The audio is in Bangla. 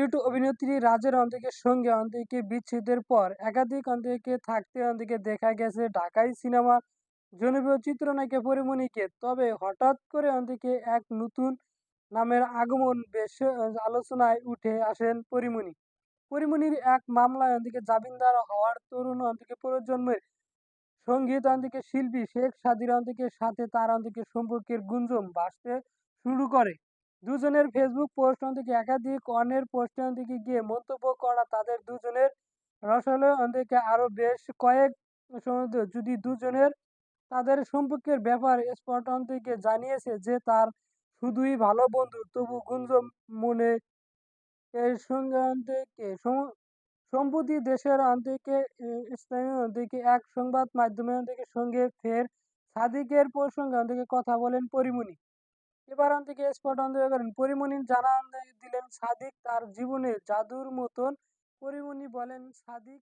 বলিউড অভিনেত্রী রাজের অন্তিকের সঙ্গে অন্তিকে বিচ্ছেদের পর একাধিক অন্তিকে থাকতে অন্তিকে দেখা গেছে ঢাকাই সিনেমার জনপ্রিয় চিত্রনায়িকা পরিমণিকে। তবে হঠাৎ করে অন্তিকে এক নতুন নামের আগমন বেশ আলোচনায় উঠে আসেন পরিমণি। পরিমণির এক মামলায় অন্তিকে জামিনদার হওয়ার তরুণ অন্তিকে প্রজন্মের সংগীত অন্তিকে শিল্পী শেখ সাদির অন্তিকের সাথে তার অন্তিকে সম্পর্কের গুঞ্জন ভাসতে শুরু করে। দুজনের ফেসবুক পোস্ট থেকে একাধিক অন্যের পোস্টে থেকে গিয়ে মন্তব্য করা তাদের দুজনের রসালো থেকে আরও বেশ কয়েক যদি দুজনের তাদের সম্পর্কের ব্যাপার স্পট থেকে জানিয়েছে যে তার শুধুই ভালো বন্ধু, তবু গুঞ্জ মনে এর সঙ্গে থেকে সম্প্রতি দেশের অন্তিকে স্থানীয় দিকে এক সংবাদ মাধ্যমের থেকে সঙ্গে ফের সাদিকের প্রসঙ্গে অন্তিকে কথা বলেন পরিমণি। এবার থেকে স্পট অন করেন পরিমণি জানান দিলেন সাদিক তার জীবনে জাদুর মতন। পরিমণি বলেন, সাদিক